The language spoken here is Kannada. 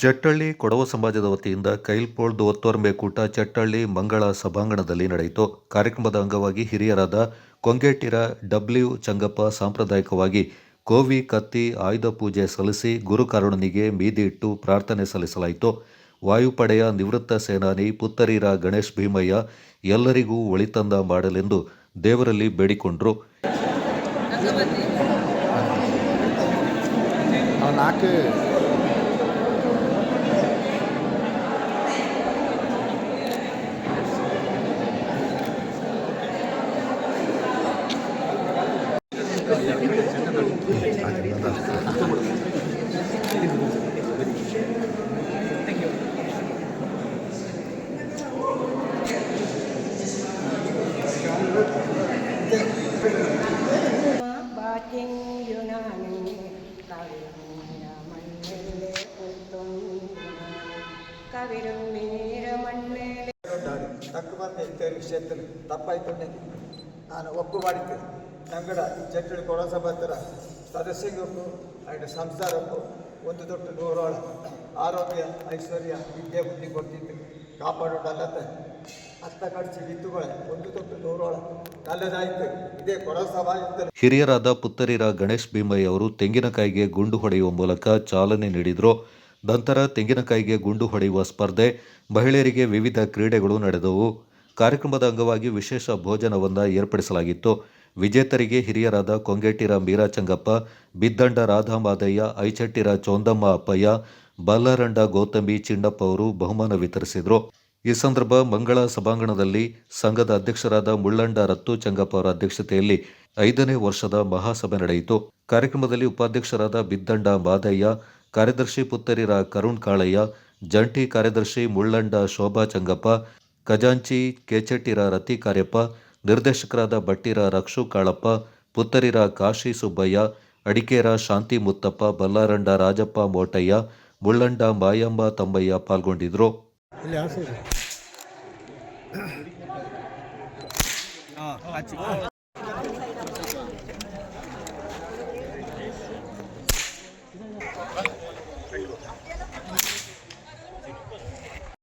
ಚಟ್ಟಳ್ಳಿ ಕೊಡವ ಸಮಾಜದ ವತಿಯಿಂದ ಕೈಲ್ಪೋಳ್ ಒತ್ತೋರ್ಮೆ ಕೂಟ ಚಟ್ಟಳ್ಳಿ ಮಂಗಳ ಸಭಾಂಗಣದಲ್ಲಿ ನಡೆಯಿತು. ಕಾರ್ಯಕ್ರಮದ ಅಂಗವಾಗಿ ಹಿರಿಯರಾದ ಕೊಂಗೇಟಿರ ಡಬ್ಲ್ಯೂ ಚಂಗಪ್ಪ ಸಾಂಪ್ರದಾಯಿಕವಾಗಿ ಕೋವಿ ಕತ್ತಿ ಆಯುಧ ಪೂಜೆ ಸಲ್ಲಿಸಿ ಗುರುಕರುಣನಿಗೆ ಮೀದಿ ಇಟ್ಟು ಪ್ರಾರ್ಥನೆ ಸಲ್ಲಿಸಲಾಯಿತು. ವಾಯುಪಡೆಯ ನಿವೃತ್ತ ಸೇನಾನಿ ಪುತ್ತರೀರ ಗಣೇಶ್ ಭೀಮಯ್ಯ ಎಲ್ಲರಿಗೂ ಒಳಿತಂದ ಮಾಡಲೆಂದು ದೇವರಲ್ಲಿ ಬೇಡಿಕೊಂಡ್ರು. ನಾಲ್ಕು ತಕ್ಕ ಬಂದ ಇತ್ಯಾದಿ ವಿಷಯದಲ್ಲಿ ತಪ್ಪಾಯ್ತು ನನಗೆ ನಾನು ಒಪ್ಪು ಮಾಡಿದ್ದೇನೆ ನಂಗಡ ಚಟ್ಟಳಿ ಕೊಡಸಭತ್ರ ಸದಸ್ಯರಿಗೂ ಆಯ್ತು ಸಂಸಾರಕ್ಕೂ ಒಂದು ದೊಡ್ಡ ನೂರೋಳ ಆರೋಗ್ಯ, ಐಶ್ವರ್ಯ, ವಿದ್ಯೆ ಬುದ್ಧಿ ಕೊಡ್ತಿದ್ದು ಕಾಪಾಡೋದಲ್ಲದ ಅತ್ತ ಬಿತ್ತುಗಳ ಒಂದು ದೊಡ್ಡ ನೂರೋಳ ನಲ್ಲದಾಯ್ತು ಇದೇ ಇದ್ದಲ್ಲಿ ಹಿರಿಯರಾದ ಪುತ್ತರಿರ ಗಣೇಶ್ ಭೀಮಯ್ಯ ಅವರು ತೆಂಗಿನಕಾಯಿಗೆ ಗುಂಡು ಹೊಡೆಯುವ ಮೂಲಕ ಚಾಲನೆ ನೀಡಿದರು. ನಂತರ ತೆಂಗಿನಕಾಯಿಗೆ ಗುಂಡು ಹೊಡೆಯುವ ಸ್ಪರ್ಧೆ, ಮಹಿಳೆಯರಿಗೆ ವಿವಿಧ ಕ್ರೀಡೆಗಳು ನಡೆದವು. ಕಾರ್ಯಕ್ರಮದ ಅಂಗವಾಗಿ ವಿಶೇಷ ಭೋಜನವನ್ನು ಏರ್ಪಡಿಸಲಾಗಿತ್ತು. ವಿಜೇತರಿಗೆ ಹಿರಿಯರಾದ ಕೊಂಗೇಟಿರ ಮೀರಾಚಂಗಪ್ಪ, ಬಿದ್ದಂಡ ರಾಧಾಮಾದಯ್ಯ, ಐಚಟ್ಟಿರ ಚೋಂದಮ್ಮ ಅಪ್ಪಯ್ಯ, ಬಲ್ಲರಂಡ ಗೌತಮಿ ಚಿಣ್ಣಪ್ಪ ಅವರು ಬಹುಮಾನ ವಿತರಿಸಿದರು. ಈ ಸಂದರ್ಭ ಮಂಗಳ ಸಭಾಂಗಣದಲ್ಲಿ ಸಂಘದ ಅಧ್ಯಕ್ಷರಾದ ಮುಳ್ಳಂಡ ರತ್ತು ಚಂಗಪ್ಪ ಅವರ ಅಧ್ಯಕ್ಷತೆಯಲ್ಲಿ ಐದನೇ ವರ್ಷದ ಮಹಾಸಭೆ ನಡೆಯಿತು. ಕಾರ್ಯಕ್ರಮದಲ್ಲಿ ಉಪಾಧ್ಯಕ್ಷರಾದ ಬಿದ್ದಂಡ ಮಾದಯ್ಯ, ಕಾರ್ಯದರ್ಶಿ ಪುತ್ತರಿರ ಕರುಣ್ ಕಾಳಯ್ಯ, ಜಂಟಿ ಕಾರ್ಯದರ್ಶಿ ಮುಳ್ಳಂಡ ಶೋಭಾ ಚಂಗಪ್ಪ, ಖಜಾಂಚಿ, ಕೆಚೆಟ್ಟಿರ ರತಿ ಕಾರ್ಯಪ್ಪ ನಿರ್ದೇಶಕರಾದ ಬಟ್ಟಿರ ರಕ್ಷು ಕಾಳಪ್ಪ ಪುತ್ತರಿರ ಕಾಶಿ ಸುಬ್ಬಯ್ಯ ಅಡಿಕೇರ ಶಾಂತಿ ಮುತ್ತಪ್ಪ ಬಲ್ಲಾರಂಡ ರಾಜಪ್ಪ ಮೋಟಯ್ಯ ಮುಳ್ಳಂಡ ಮಾಯಮ್ಮ ತಂಬಯ್ಯ ಪಾಲ್ಗೊಂಡಿದ್ರು.